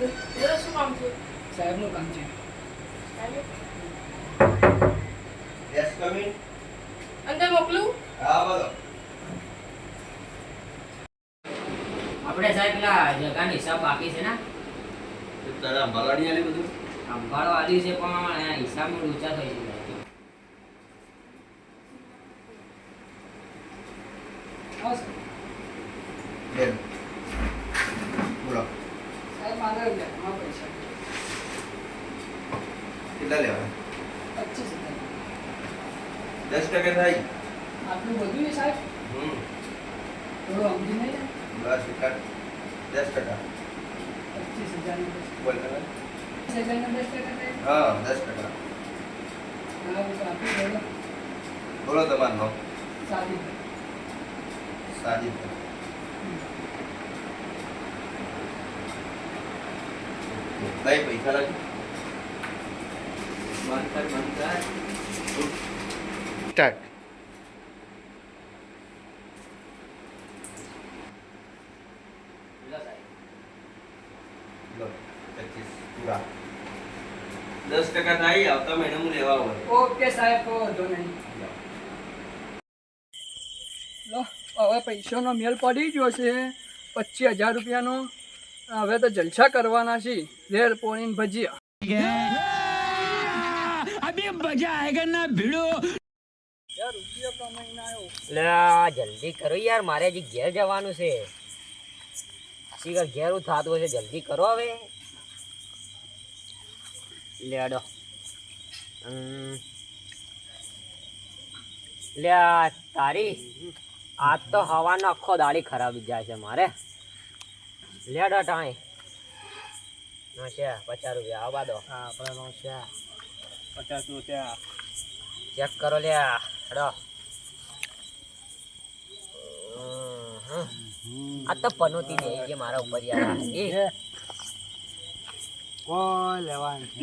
એ શું કામ છે? સાહેબનું કામ છે. યસ કમિંગ અંદર મોકલું? હા બોલો. આપણે સાહેબ પેલા જગાનો હિસાબ બાકી છે ને? તારા આલી બધું? સંભાળો આવ્યું છે પણ હિસાબમાં ઊંચા થઈ છે સર બેન બોલો સાહેબ મારે લેવામાં પૈસા કેટલા લેવા પચીસ હજાર દસ ટકા થાય આટલું બધું ને સાહેબ હમ થોડું સમજી નહીં ને દસ ટકા દસ ટકા પચીસ હજારનું દસ બોલ તમે પચીસ હજારનું દસ ટકા થાય હા દસ ટકા હા હું તો આપી દઉં બોલો તમારું નામ સાદી સાજીદ ભાઈ પૈસા લાગે બંધ કર બંધ કર સ્ટાર્ટ દસ ટકા થાય આવતા મહિને હું લેવા આવું ઓકે સાહેબ વાંધો નહીં. હવે પૈસાનો મેલ પડી ગયો છે. પચીસ હજાર રૂપિયાનો. હવે તો જલસા કરવાના છે. રેર પોણીન ભજીયા. અભી મજા આયેગા ના ભીડો. લે જલ્દી કરો યાર મારે હજી ઘેર જવાનું છે. શીખર ઘેર થતું હશે જલ્દી કરો હવે. લેડો લે તારી આજ તો હવાનો આખો દાડી ખરાબ જાય છે મારે. લેડો ટાઈ નોશિયા પચાસ રૂપિયા આવવા દો હા આપણે નોશિયા પચાસ રૂપિયા ચેક કરો લ્યા હેડો. આ તો પનોતી જાય જે મારા ઉપર યાર એ. કોણ લેવાનું છે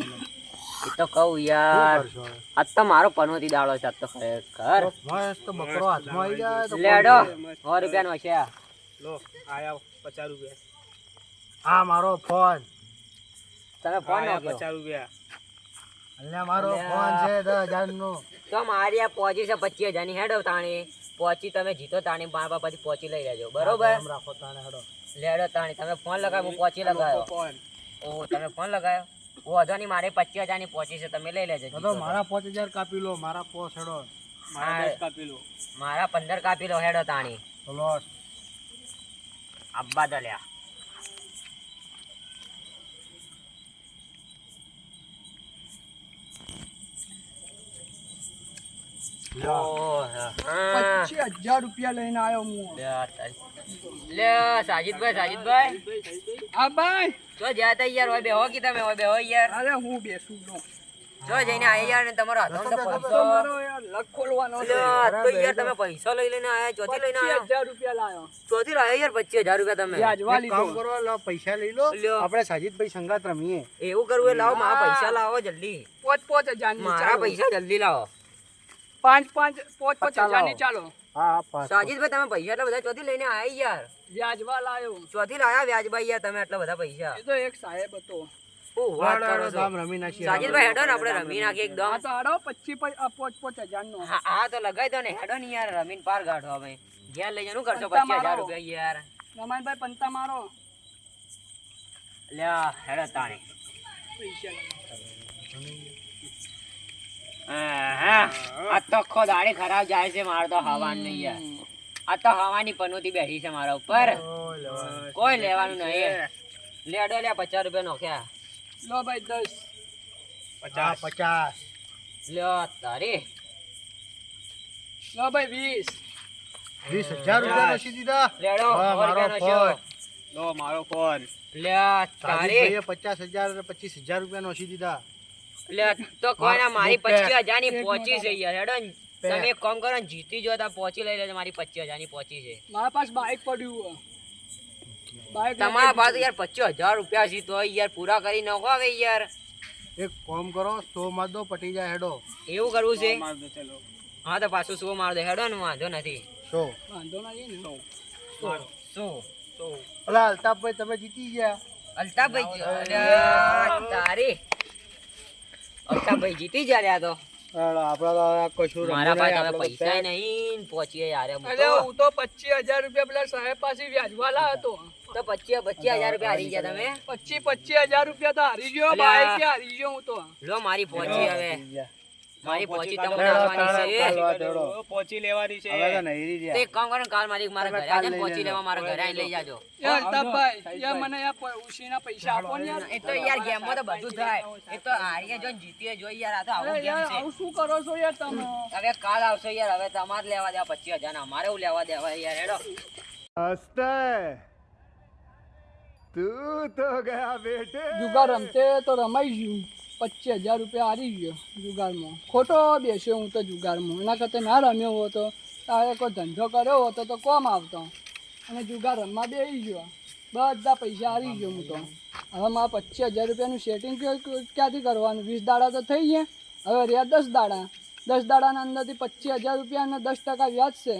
એ તો કહું યાર. આ તો મારો પનોતી દાડો છે આ તો ખરેખર. મસ્ત બકરો હાથમાં આવી જાય તો લેડો સો રૂપિયાનો છે આ. લો આયા પચાસ રૂપિયા. હા મારો ફોન. તારા ફોન નાખ્યો. રૂપિયા. અલ્યા મારો ફોન છે 10000 નો તો મારી આ પહોંચી છે પચીસ હજારની. હેડો તાણી. પહોંચી તમે જીતો તાણી. બાર પછી પહોંચી લઈ લેજો. બરોબર? રાખો તાણે હેડો. લેડો તાણી. તમે ફોન લગાવો હું પહોંચી લગાવ્યો ઓ તમે ફોન લગાવ્યો ઓ વાંધો નહીં મારે પચીસ હજારની પહોંચી છે. તમે લઈ લેજો તો મારા પાંચ હજાર કાપી લો મારા પોસ હેડો. મારા 10 કાપી લો. મારા પંદર કાપી લો હેડો તાણી. તો લોસ. આબ્બા દલ્યા. પચીસ હજાર રૂપિયા લઈને આવ્યો હું. લે સાજીદભાઈ સાજીદભાઈ. હા ભાઈ. જો જ્યાં તા યાર હોય બેહો કે તમે હોય બેહો યાર. અરે હું બેસું લો જો જઈને આયા યાર ને તમારો હાથમાં પૈસો. તમારો ખોલવાનો છે. તો યાર તમે પૈસા લઈ લઈને આયા ચોથી લઈને પચીસ આયા. હજાર રૂપિયા લાયો. ચોથી લાયા યાર પચીસ હજાર રૂપિયા તમે. વ્યાજવા એક કામ કરો લો પૈસા લઈ લો. આપડે આપણે સાજીદભાઈ સંગાત રમીએ. એવું કરવું લાવો મારા પૈસા લાવો જલ્દી. પોચ પોચ હજારની મારા પૈસા જલ્દી લાવો. પાંચ પાંચ પાંચ પાંચ પચાસ હજારની ચાલો. હા હા સાજીદભાઈ તમે પૈસા એટલા બધા ચોથી લઈને આયા યાર? વ્યાજવા લાયો. ચોથી લાયા વ્યાજભાઈ યાર તમે આટલા બધા પૈસા? એ તો એક સાહેબ હતો. શું વાત વાળો કરો છો? ગામ રમી નાખીએ સાજીદભાઈ હેડો ને આપણે રમી નાખીએ એકદમ. આ તો આડો પચીસ પોચ પોચ હજાર નો હા હા તો લગાઈ દો ને. હેડો યાર રમીન પાર ગાઢો હવે. ઘેર લઈ પંતા હજાર મારો. રમાનભાઈ પંતા મારો. લ્યા પૈસા લાવો. હા આ તો ખો દાડી ખરાબ જાય છે મારે તો હવાન નહીં યાર. આ તો હવાની પનોતી બેઠી છે મારા ઉપર. કોઈ લેવાનું નહીં. લેડો લે પચાસ રૂપિયા નોખ્યા. લો ભાઈ દસ. પચાસ. પચાસ. લ્યો તારી. લો ભાઈ વીસ. વીસ હજાર રૂપિયા નસી દીધા. લેડો મારો. ફોન. લો મારો ફોન. લ્યો તારી. પચાસ હજાર પચીસ હજાર રૂપિયા નસી દીધા. લે તો કોઈના મારી પચીસ હજારની પહોંચી છે યાર હેડો તમે એક કામ કરો ને જીતી જો તા પહોંચી લઈ લેજો મારી પચીસ હજારની પહોંચી છે. મારા પાસે બાઇક પડ્યું. તમારા પાસે યાર પચીસ હજાર રૂપિયા છે તો યાર પૂરા કરી નાખો હવે યાર. એક કોમ કરો સો માર દો પટી જાય હેડો. એવું કરવું છે? હા તો પાછું શું માર દે હેડો ને વાંધો નથી. સો. વાંધો નહીં સો. સો. અલા અલ્તાફભાઈ તમે જીતી ગયા. અલ્તાફભાઈ અલ્યા, તારી. અલ્તાભાઈ જીતી જા રહ્યા તો આપડે તો કશું મારા પાસે હવે પૈસા નહીં પહોંચીએ યાર હું અરે તો. હું તો પચીસ હજાર રૂપિયા પેલા સાહેબ પાસે વ્યાજવાલા હતો તો પચીસ પચીસ હજાર રૂપિયા હારી ગયા તમે પચીસ પચીસ હજાર રૂપિયા તો હારી ગયો. હારી ગયો હું તો લો મારી પહોંચી હવે. મારી પહોંચી તમને આવવાની છે. કાઢો. લેવાની છે. હવે તો નહીં રહ્યા. એક કામ કરો કાલ મારી મારા ઘરે આવીને લઈ લેવા મારા ઘરે આવીને લઈ જાજો. યાર આવજો, યાર મને યાર ઉશીના પૈસા આપો ને યાર. એ તો યાર ગેમમાં તો બધું થાય. એ તો હારીએ જો જીતીએ જોઈ યાર આ તો આવું ગેમ છે. આવું શું કરો છો યાર તમે? હવે કાલ આવશો યાર હવે તમારે લેવા દેવા પચીસ હજાર અમારે લેવા દેવા યાર હેડો. જુગાર રમતે તો રમાઈ ગયું. પચીસ હજાર રૂપિયા હારી ગયો જુગારમાં. ખોટો બેસ્યો હું તો જુગારમાં. એના કરતાં ના રમ્યો હોતો તારે કોઈ ધંધો કર્યો હોતો તો કોમ આવતો? અને જુગાર રમવા બેસી ગયો. બધા પૈસા હારી ગયો હું તો. હવે મારા પચીસ હજાર રૂપિયાનું સેટિંગ ક્યાંથી કરવાનું? વીસ દાડા તો થઈ ગયા. હવે રહ્યા દસ દાડા. દસ દાડાના અંદરથી પચીસ હજાર રૂપિયા અને દસ ટકા વ્યાજ છે.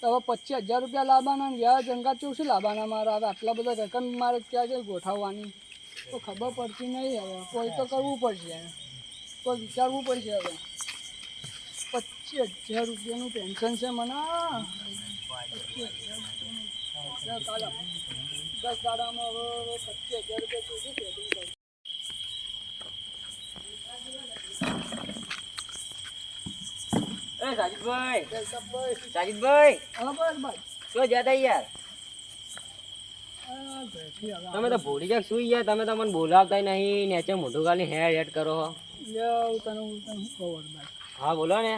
તો હવે પચીસ હજાર રૂપિયા લાવવાના વ્યાજ અંગાત શું લાવવાના મારા? હવે આટલા બધા રકમ મારે ક્યાં ગોઠવવાની? તો ખબર પડતી નહીં હવે. કોઈ તો કરવું પડશે કોઈ વિચારવું પડશે હવે. પચીસ હજાર રૂપિયાનું પેન્શન છે મને. દસ દાડામાં હવે પચીસ હજાર રૂપિયા સુધી setting કરું. એ સાજીદભાઈ. સાજીદભાઈ. હા બસ ભાઈ. શું જતા યાર? તમે તો ભૂલી જાવ સુઈ ગયા તમે તો મને બોલાવતા નહીં નેચે મોઢું ગાલી હેડ હેડ કરો હો. હું બોલો ને.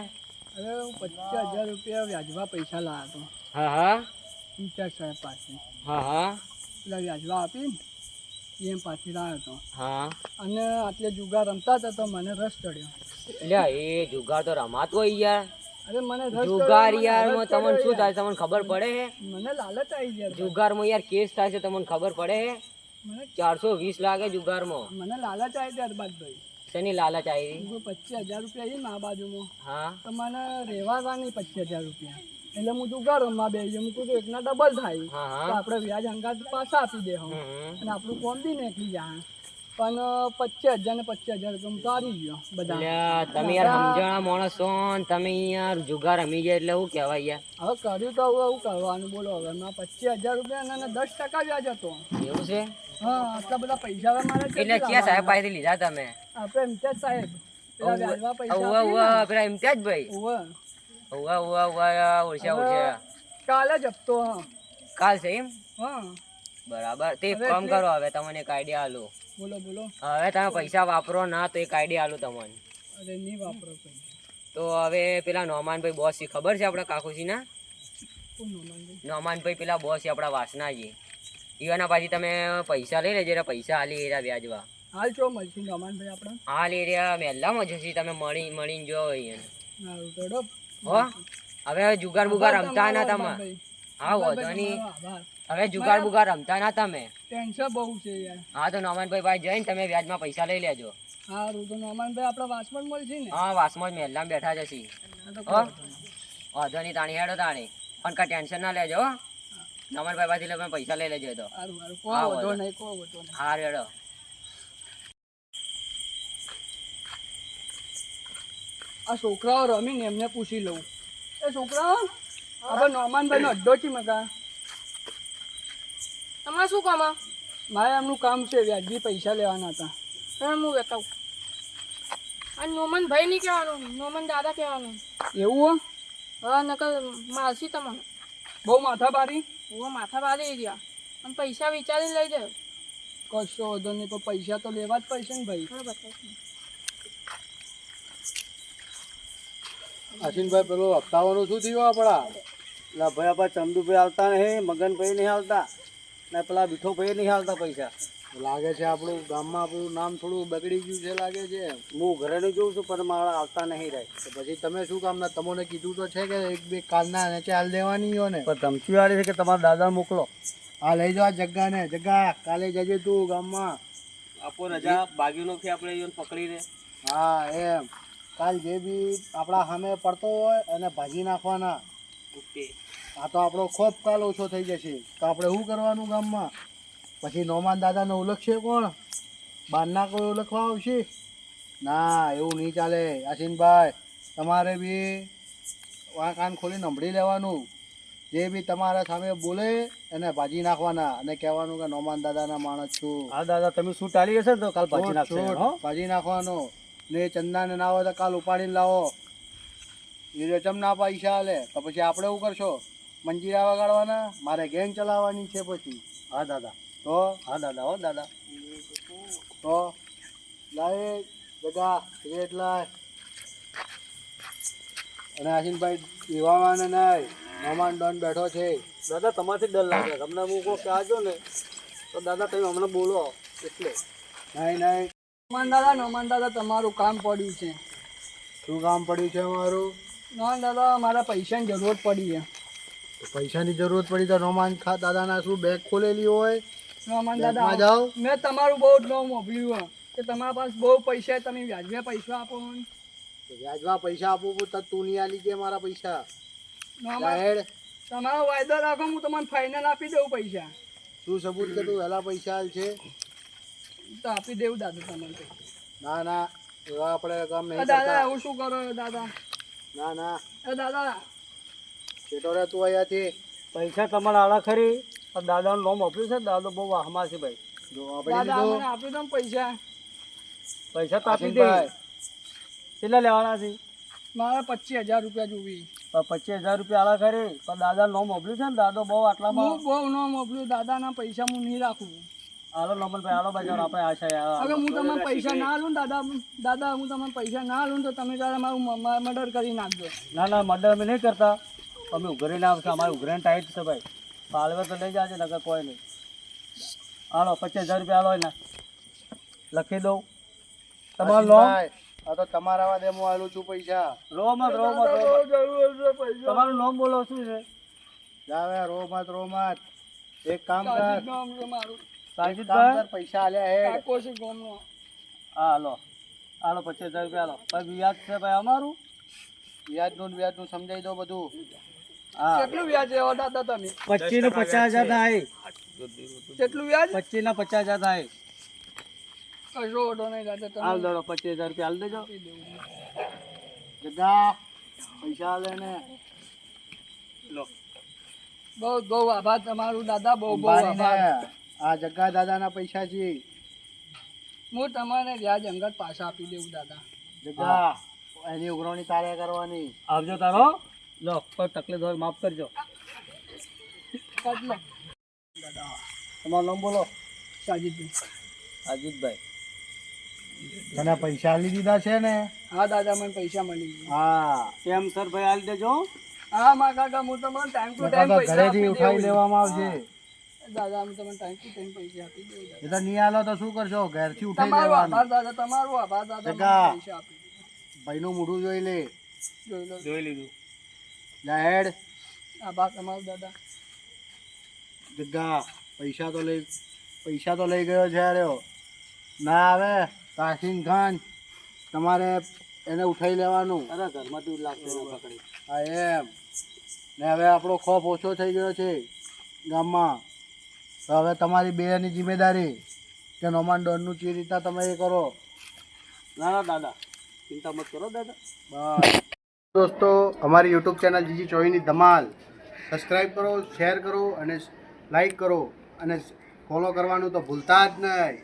અરે હું પચાસ હજાર રૂપિયા વ્યાજવા પૈસા લાવ્યો હતો હા હા. ઇન્ચાર્જ સાહેબ પાસે હા હા. પેલા વ્યાજવા આપીને એમ પાછી લાવ્યો હતો હા. અને આટલે જુગાર રમતા હતા તો મને રસ ચડ્યો. એટલે એ જુગાર તો રમાતો હોય યાર. જુગાર યારમાં તમને શું થાય? તમને ખબર પડે હે? મને લાલચ આવી ગયા જુગારમાં યાર કેસ થાય છે તમને ખબર પડે હે? ચારસો વીસ લાગે જુગારમાં. મને લાલચ આવી ત્યારબાદ ભાઈ. શેની લાલચ આવી? પચીસ હજાર રૂપિયા આવી મા બાજુમાં. હા. તો મને રહેવાના નહીં પચીસ હજાર રૂપિયા. એટલે હું જુગાર રમવા બે હું કીધું એકના ડબલ થાય. તો આપણે વ્યાજ અંગાત પાછા આપી દે. અને આપણું કોમ બી નીકળી જાય. પણ પચીસ હજાર ને પચીસ હજાર રૂપિયા હું તો હારી ગયો બધા તમે યાર સમજણા માણસ છો તમે યાર જુગાર રમી જાય એટલે શું કહેવાય યાર? હવે કર્યું તો હવે એવું કરવાનું બોલો. હવે મારા પચીસ હજાર રૂપિયા અને દસ ટકા વ્યાજ હતો. એવું છે? હા આટલા બધા પૈસા હવે મારે એટલે ક્યાં સાહેબ પાસેથી લીધા તમે? આપણે ઇમ્તિયાજ સાહેબ પૈસા ઉવા ઉવા પેલા ઇમ્તિયાજ ભાઈ. ઉવા. ઉવા ઉવા ઓળખ્યા ઓળખ્યા કાલે જ હપ્તો હા. કાલ છે એમ? હા. બરાબર તે કામ કરો હવે તમને એક આઈડિયા આલું. બોલો બોલો. હવે તમે પૈસા વાપરો ના તો એક આઈડિયા આલું તમને. અરે નહીં વાપરો પૈસા તો હવે પેલા નોમાનભાઈ બોસ છે ખબર છે આપણા કાકુજીના? નોમાનભાઈ? પેલા બોસ છે આપણા વાસનાજી ઈવાના પાછી તમે પૈસા લઈ લેજો પૈસા હાલી એરા વ્યાજવા. હાલ છો મળશે નોમાનભાઈ આપણે? હાલ એરિયા મહેલામાં જશે તમે મળી મળીને જો અહીંયા. હો? હવે જુગાર બુગાર રમતા ના તમે. હા વાંધો નહીં. હવે જુગાર બુગાર રમતા ના તમે? ટેન્શન બહુ છે યાર. હા તો નોમનભાઈ ભાઈ જઈને તમે વ્યાજમાં પૈસા લઈ લેજો. સારું તો નોમનભાઈ આપણા વાસમાં મળશે ને? હા વાસમાં જ મહેલામાં બેઠા જશે હા હો? વાંધો નહીં. તાણી હેડો તાણી. પણ કાંઈ ટેન્શન ના લેજો નોમનભાઈ પાસેથી તમે પૈસા લઈ લેજો તો. હા, વધો નહીં કોઈ વધો નહીં. હા હેડો. આ છોકરાઓ રમીને એમને પૂછી લઉં. એ છોકરા આપણે નોમાનભાઈ નો અડ્ડો છે મકા તમારે શું કામ આ? મારે એમનું કામ છે વ્યાજબી પૈસા લેવાના હતા. પણ હું બતાવું. આ નોમન ભાઈ નહીં કહેવાનું નોમન દાદા કહેવાનું. એવું હો? હા નકર મારસી તમને. બહુ માથા ભારી હું માથા ભારી રહ્યા અને પૈસા વિચારીને લઈ જાય કશો વધો નહીં પણ પૈસા તો લેવા જ પડશે ને ભાઈ. અશ્વિનભાઈ પેલો હપ્તાવાનું શું થયું આપણા? પેલા ભાઈ આપણા ચંદુભાઈ આવતા નહીં મગનભાઈ નહીં આવતા. ને પેલા બીઠોભાઈ નહીં આવતા પૈસા. લાગે છે આપણું ગામમાં આપણું નામ થોડું બગડી ગયું છે લાગે છે હું ઘરે નહીં જોઉં છું પણ મારા આવતા નહીં રહે. તો પછી તમે શું કામના તમને કીધું તો છે કે એક બે કાલના નીચે હાલ દેવાની હોય ને. પણ ધમકી વાળી છે કે તમારા દાદા મોકલો. હા લઈ જાઓ જગ્ગાને. જગ્ગા કાલે જજે તું ગામમાં. આપો રજા બાગીનો થી આપણે પકડી પકડીને. હા એમ. કાલ જે બી આપણા સામે પડતો હોય એને ભાજી નાખવાના. ઓકે. આ તો આપણો ખોપ કાલ ઓછો થઈ જશે. તો આપણે શું કરવાનું ગામમાં? પછી નોમાન દાદાને ઓળખશે કોણ? બહારના કોઈ ઓળખવા આવશે? ના એવું નહીં ચાલે. આશીનભાઈ તમારે બી આ કાન ખોલી નંભળી લેવાનું. જે બી તમારા સામે બોલે એને ભાજી નાખવાના અને કહેવાનું કે નોમાન દાદાના માણસ છું. હા દાદા તમે શું ટાળી હશે તો કાલ ભાજી નાખશે ભાજી નાખવાનો. ને ચંદાને ના હોય તો કાલ ઉપાડીને લાવો. એ રચમ ના પૈસા લે તો પછી આપણે એવું કરશો? મંજીરા વગાડવાના મારે ગેંગ ચલાવવાની છે પછી. હા દાદા. તો? હા દાદા હો દાદા. તો? લાય બધા રેટ લાય અને આશીનભાઈ દેવાવાને નહીં મમાન ડોન બેઠો છે. દાદા તમારથી ડર લાગે. તમને હું કોઈ કહેજો ને તો દાદા તમે હમણાં બોલો. એટલે. નહીં નહીં નોમાન દાદા નોમાન દાદા તમારું કામ પડ્યું છે. શું કામ પડ્યું છે મારું નોમાન દાદા મારા પૈસાની જરૂર પડી છે. પૈસાની જરૂરત પડી તો નોમાન ખા દાદાના શું બેગ ખોલેલી હોય? નોમાન દાદા જાઓ. મેં તમારું બહુ જ નામ મોકલ્યું કે તમારા પાસે બહુ પૈસા છે, તમે વ્યાજવા પૈસા આપો વ્યાજવા પૈસા આપું તો તું નહીં આલી કે મારા પૈસા? તમારો વાયદો રાખો હું તમને ફાઇનલ આપી દઉં પૈસા. શું સબૂત કે તું વહેલા પૈસા આલ છે? તો આપી દેવું દાદા તમને ના ના એવા આપણે કામ નહીં દાદા હું શું કરો દાદા? ના ના. દાદા છેટો તું અહીંયાથી. પૈસા તમારા આલા ખરી પણ દાદાનું નામ આપ્યું છે ને દાદો બહુ વાહમાં છે ભાઈ. જો આપણે આપી દો પૈસા. પૈસા તો આપી દે. કેટલા લેવાના છે? મારે પચીસ હજાર રૂપિયા જોવી. પચીસ હજાર રૂપિયા આલા ખરી પણ દાદા નામ આપ્યું છે ને દાદો બહુ આટલામાં હું બહુ ન મોકલું દાદાના પૈસા હું નહીં રાખું. આલો નમનભાઈ હાલો ભાઈ આપણે આશા હવે હું તમને પૈસા ના લઉં ને દાદા દાદા હું તમને પૈસા ના લઉં તો તમે તારે મારું મર્ડર કરી નાખજો. ના ના મર્ડર અમે નહીં કરતા. અમે ઉઘરીને આવશે અમારે ઉઘરાણ ટાઈટ છે ભાઈ. પાલવે તો લઈ જાજે નકર કોઈ નહીં. હાલો પચીસ હજાર રૂપિયા હાલો એના. લખી દઉં. તમારું લોન આ તો તમારા વાદે હું આવેલું છું પૈસા. રો મત રો મત તમારું નામ બોલો શું છે? જાવે રો મત રો મત. એક કામ કર. સાજીદભાઈ પૈસા આલ્યા હે કાકો છે ગામનો. હા હાલો. હાલો પચીસ હજાર રૂપિયા હાલો. ભાઈ વ્યાજ છે ભાઈ અમારું? વ્યાજનું ને વ્યાજનું સમજાવી દો બધું. કેટલું વ્યાજ છે દાદા તમે? પચીસ ને પચાસ હજાર થાય. કેટલું વ્યાજ? પચીસ ના પચાસ હજાર થાય. કશો ઓટો નહીં દાદા તમે હાલ દોડો પચીસ હજાર રૂપિયા હાલ દેજો. જગા પૈસા આલે ને. બહુ બહુ આભાર તમારું દાદા બહુ બહુ આભાર. આ જગ્ગા દાદાના પૈસા છે. હું તમારે વ્યાજ અંગત પાછા આપી દેવું દાદા. જગ્ગા એની ઉઘરણી તારે કરવાની. આવજો તારો. લો કોઈ તકલીફ હોય માફ કરજો. તમારું નામ બોલો. સાજીદભાઈ. તને પૈસા આલી દીધા છે ને? હા દાદા મને પૈસા મળી ગયા. હા. કેમ સર ભાઈ હાલ દેજો? હા મા કાકા હું તમને ટાઈમ ટુ ટાઈમ પૈસા ઘરેથી ઉઠાવી લેવામાં આવશે. દાદા હું તમને ટાઈમ ટુ ટાઈમ પૈસા આપી દેવું દાદા. એ તો નહીં આલો તો શું કરશો? ઘરથી તમારો લેવાનું આભાર દાદા તમારો આભાર દાદા પૈસા આપી ભાઈનું મોઢું જોઈ લે. જોઈ લો. જોઈ લીધું. જા આ બા તમારો દાદા. જગ્ગા પૈસા તો લઈ પૈસા તો લઈ ગયો છે અરે ના આવે કાસિમ ખાન તમારે એને ઉઠાઈ લેવાનું. અરે ઘરમાં તું લાગશે પકડી. હા એમ. ને હવે આપણો ખોફ ઓછો થઈ ગયો છે ગામમાં. તો હવે તમારી બેની જિમ્મેદારી કે નોમાન ડોનનું ચી રીતના તમે એ કરો. ના ના દાદા. ચિંતા મત કરો દાદા. બસ. દોસ્તો, અમારી યુટ્યુબ ચેનલ જીજી ચોઈની ધમાલ. સબસ્ક્રાઈબ કરો શેર કરો અને લાઈક કરો અને ફોલો કરવાનું તો ભૂલતા જ નહીં.